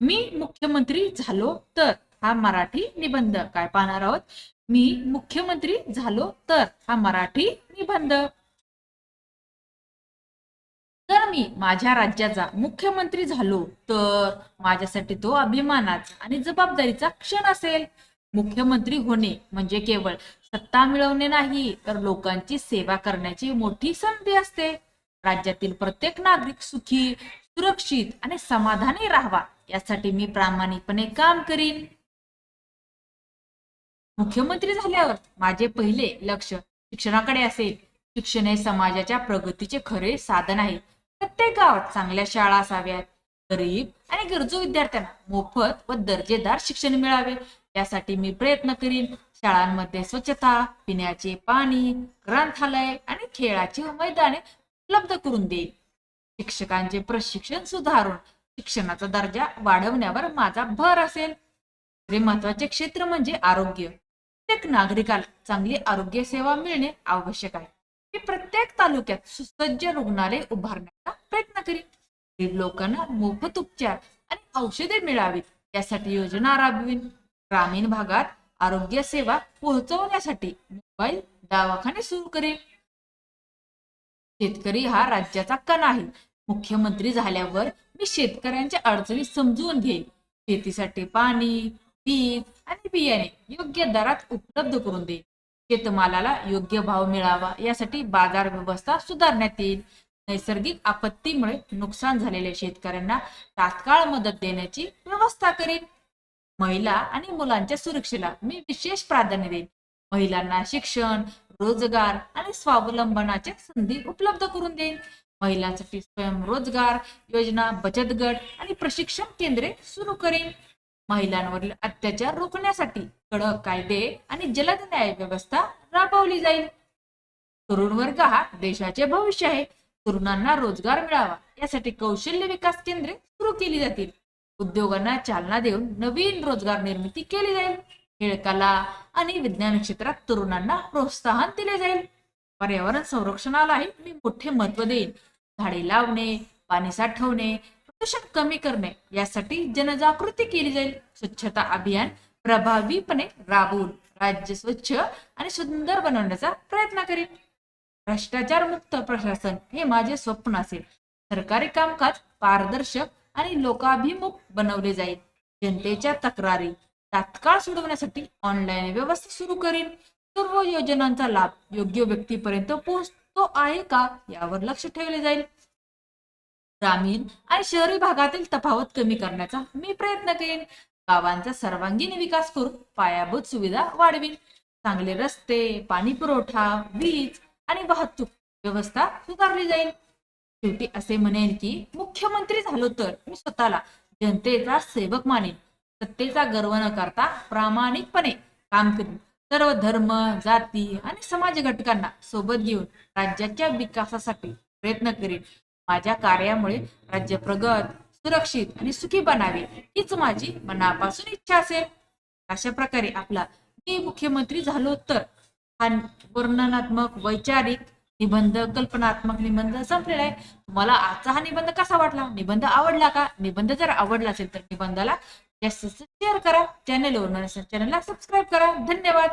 मी मुख्यमंत्री झालो तर हा मराठी निबंध काय पाहणार आहोत? मी मुख्यमंत्री झालो तर हा मराठी निबंध जर मी माझ्या राज्याचा मुख्यमंत्री झालो तर माझ्यासाठी तो अभिमानाचा आणि जबाबदारीचा क्षण असेल. मुख्यमंत्री होणे म्हणजे केवळ सत्ता मिळवणे नाही तर लोकांची सेवा करण्याची मोठी संधी असते. राज्यातील प्रत्येक नागरिक सुखी सुरक्षित आणि समाधानी राहावा यासाठी मी प्रामाणिकपणे काम करीन. मुख्यमंत्री झाल्यावर माझे पहिले लक्ष शिक्षणाकडे असेल. शिक्षण हे समाजाच्या प्रगतीचे खरे साधन आहे. प्रत्येक गावात चांगल्या शाळा असाव्यात. गरीब आणि गरजू विद्यार्थ्यांना मोफत व दर्जेदार शिक्षण मिळावे. यासाठी मी प्रयत्न करीन. शाळांमध्ये स्वच्छता पिण्याचे पाणी ग्रंथालय आणि खेळाची मैदाने उपलब्ध करून देईन. शिक्षकांचे प्रशिक्षण सुधारून शिक्षणाचा दर्जा वाढवण्यावर माझा भर असेल. दुसरे महत्त्वाचे क्षेत्र म्हणजे आरोग्य. प्रत्येक नागरिकाला चांगली आरोग्य सेवा मिळणे आवश्यक आहे. मी प्रत्येक तालुक्यात सुसज्ज रुग्णालय उभारण्याचा प्रयत्न करीन. गरीब लोकांना मोफत उपचार आणि औषधे मिळावीत यासाठी योजना राबवीन. ग्रामीण भागात आरोग्य सेवा पोहोचवण्यासाठी मोबाईल दवाखाने सुरू करेन. शेतकरी हा राज्याचा कणा आहे. मुख्यमंत्री झाल्यावर मी शेतकऱ्यांच्या अडचणी समजून घेईन. शेतीसाठी पाणी बीज आणि बियाणे योग्य दरात उपलब्ध करून देईन. शेतमालाला योग्य भाव मिळावा यासाठी बाजार व्यवस्था सुधारण्यात येईल. नैसर्गिक आपत्तीमुळे नुकसान झालेल्या शेतकऱ्यांना तात्काळ मदत देण्याची व्यवस्था करेन. महिला आणि मुलांच्या सुरक्षेला मी विशेष प्राधान्य देईन. महिलांना शिक्षण रोजगार आणि स्वावलंबनाच्या संधी उपलब्ध करून देईन. महिलांसाठी स्वयंरोजगार योजना बचत गट आणि प्रशिक्षण केंद्रे सुरू करेन. महिलांवरील अत्याचार रोखण्यासाठी कडक कायदे आणि जलद न्याय व्यवस्था राबवली जाईल. तरुण वर्ग हा देशाचे भविष्य आहे. तरुणांना रोजगार मिळावा यासाठी कौशल्य विकास केंद्रे सुरू केली जातील. उद्योगांना चालना देऊन नवीन रोजगार निर्मिती केली जाईल. खेळकला आणि विज्ञान क्षेत्रात तरुणांना प्रोत्साहन दिले जाईल. पर्यावरण संरक्षणालाही मी मोठे महत्त्व देईन. झाडे लावणे पाणी साठवणे प्रदूषण कमी करणे यासाठी जनजागृती केली जाईल. स्वच्छता अभियान प्रभावीपणे राबवून राज्य स्वच्छ आणि सुंदर बनवण्याचा प्रयत्न करेन. भ्रष्टाचार मुक्त प्रशासन हे माझे स्वप्न असेल. सरकारी कामकाज पारदर्शक आणि लोकाभिमुख बनवले जाईल. जनतेच्या तक्रारी तात्काळ सोडवण्यासाठी ऑनलाईन व्यवस्था सुरू करीन. सर्व योजनांचा लाभ योग्य व्यक्तीपर्यंत पोहोचतो आहे का यावर लक्ष ठेवले जाईल. ग्रामीण आणि शहरी भागातील तफावत कमी करण्याचा मी प्रयत्न करेन. गावांचा सर्वांगीण विकास करून पायाभूत सुविधा वाढवीन. चांगले रस्ते पाणी पुरवठा वीज आणि वाहतूक व्यवस्था सुधारली जाईल. शेवटी असे म्हणेन की मुख्यमंत्री झालो तर मी स्वतःला जनतेचा सेवक मानेन. सत्तेचा गर्व न करता प्रामाणिकपणे काम करीन. सर्व धर्म जाती आणि समाज घटकांना सोबत घेऊन राज्याच्या विकासासाठी प्रयत्न करीन. माझ्या कार्यामुळे राज्य प्रगत सुरक्षित आणि सुखी बनावे हीच माझी मनापासून इच्छा असेल. अशा प्रकारे आपला मी मुख्यमंत्री झालो तर हा वर्णनात्मक वैचारिक निबंध कल्पनात्मक निबंध संपलेला आहे. तुम्हाला आजचा हा निबंध कसा वाटला? निबंध आवडला का? निबंध जर आवडला असेल तर निबंधाला जास्तीत शेअर करा चॅनलवर चॅनलला सबस्क्राईब करा. धन्यवाद.